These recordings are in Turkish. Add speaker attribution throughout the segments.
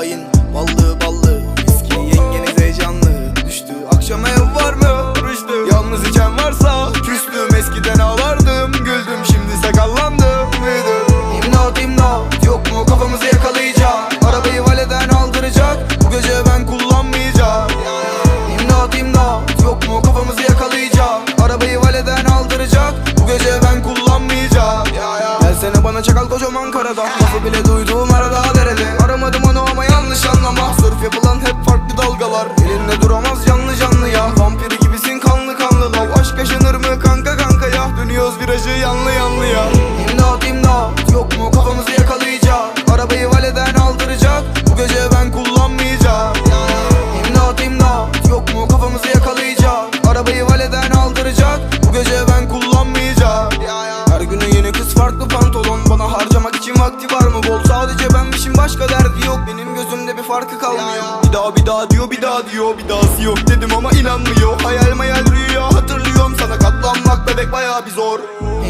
Speaker 1: hain. Ballı ballı Viski yengeniz heyecanlı. Düştü akşam ev var mı? Rüştü. Yalnız içen varsa Küstüm. Eskiden ağlardım Güldüm. Şimdi sakallandım Büyüdüm. İmdat imdat. Yok mu kafamızı yakalayacak? Arabayı valeden aldıracak. Bu gece ben kullanmayacağım. İmdat imdat. Yok mu kafamızı yakalayacak? Arabayı valeden aldıracak. Bu gece ben kullanmayacağım. Gelsene bana çakal kocaman karada. Lafı bile duyduğum arada derede. Aramadım onu ama yanlış anlama. Sörf yapılan hep farklı dalgalar. Elinde duramaz canlı canlı ya. Vampiri gibisin kanlı kanlı lav Aşk yaşanır mı kanka kanka ya? Dönüyoruz virajı yanlı yanlı ya. İmdat imdat. Yok mu kafamızı yakalayacak? Arabayı valeden aldıracak. Bu gece ben kullanmayacağım. İmdat imdat. Yok mu kafamızı yakalayacak? Arabayı valeden aldıracak. Bu gece ben kullanmayacağım. Her güne yeni kız farklı pantolon. Bana harcamak için vakti var mı? Bol. Sadece benmişim başka derdi Benim gözümde bir farkı kalmıyor. Bir daha bir daha diyor bir daha diyor Bir dahası yok dedim ama inanmıyor. Hayal mayal rüya hatırlıyorum. Sana katlanmak bebek baya bir zor.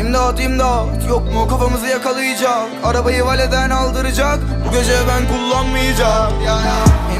Speaker 1: İmdat imdat. Yok mu? Kafamızı yakalayacak. Arabayı valeden aldıracak. Bu gece ben kullanmayacağım. İmdat imdat